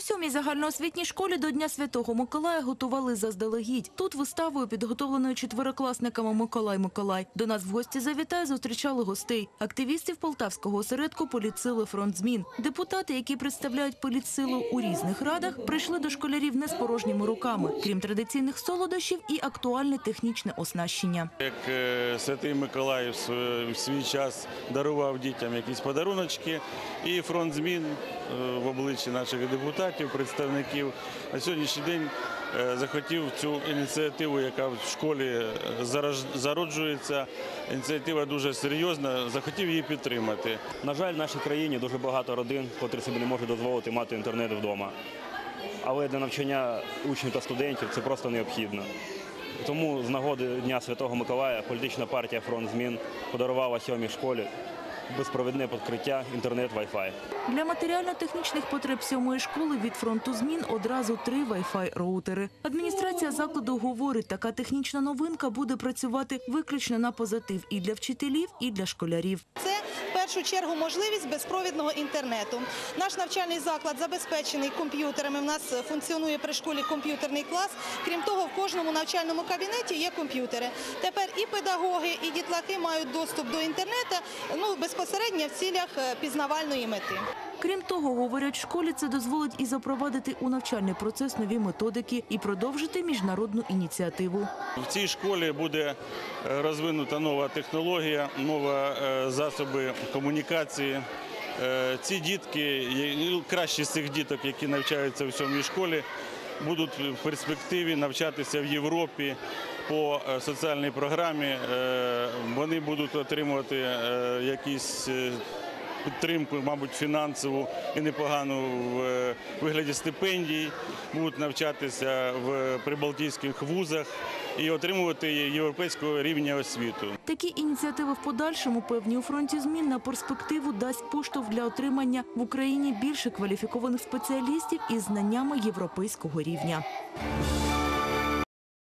Сьомій загальноосвітній школі до Дня Святого Миколая готували заздалегідь. Тут виставою, підготовленою четверокласниками Миколай Миколай. До нас в гості завітає зустрічали гостей. Активістів Полтавського осередку політсили фронт змін. Депутати, які представляють політсилу у різних радах, прийшли до школярів не з порожніми руками, крім традиційних солодощів і актуальне технічне оснащення. Як е, святий Миколай в свій час дарував дітям якісь подаруночки, і фронт змін е, в обличчі наших депутатів, представників на сьогоднішній день е, захотів цю ініціативу, яка в школі е, зароджується. Ініціатива дуже серйозна, захотів її підтримати. На жаль, в нашій країні дуже багато родин, котрі собі не можуть дозволити мати інтернет вдома. Але для навчання учнів та студентів це просто необхідно. Тому з нагоди Дня Святого Миколая політична партія Фронт змін подарувала сьомій школі безпровідне підкриття інтернет Wi-Fi. Для матеріально-технічних потреб сьомої школи від фронту змін одразу три Wi-Fi роутери. Адміністрація закладу говорить, така технічна новинка буде працювати виключно на позитив і для вчителів, і для школярів. Першу чергу можливість безпровідного інтернету. Наш навчальний заклад забезпечений комп'ютерами. У нас функціонує при школі комп'ютерний клас. Крім того, в кожному навчальному кабінеті є комп'ютери. Тепер і педагоги, і дітлахи мають доступ до інтернету ну, безпосередньо в цілях е, пізнавальної мети. Крім того, говорять, в школі це дозволить і запровадити у навчальний процес нові методики і продовжити міжнародну ініціативу. В цій школі буде е, розвинута нова технологія, нові е, засоби комунікації. Е, Ці дітки, є- кращі з цих діток, які навчаються в сьомій школі, будуть в перспективі навчатися в Європі по е, соціальній програмі. Е, Вони будуть отримувати якісь підтримку, мабуть, фінансову і непогану в е, вигляді стипендій, будуть навчатися в прибалтійських вузах і отримувати європейського рівня освіту. Такі ініціативи в подальшому певні у фронті змін на перспективу дасть поштовх для отримання в Україні більше кваліфікованих спеціалістів із знаннями європейського рівня.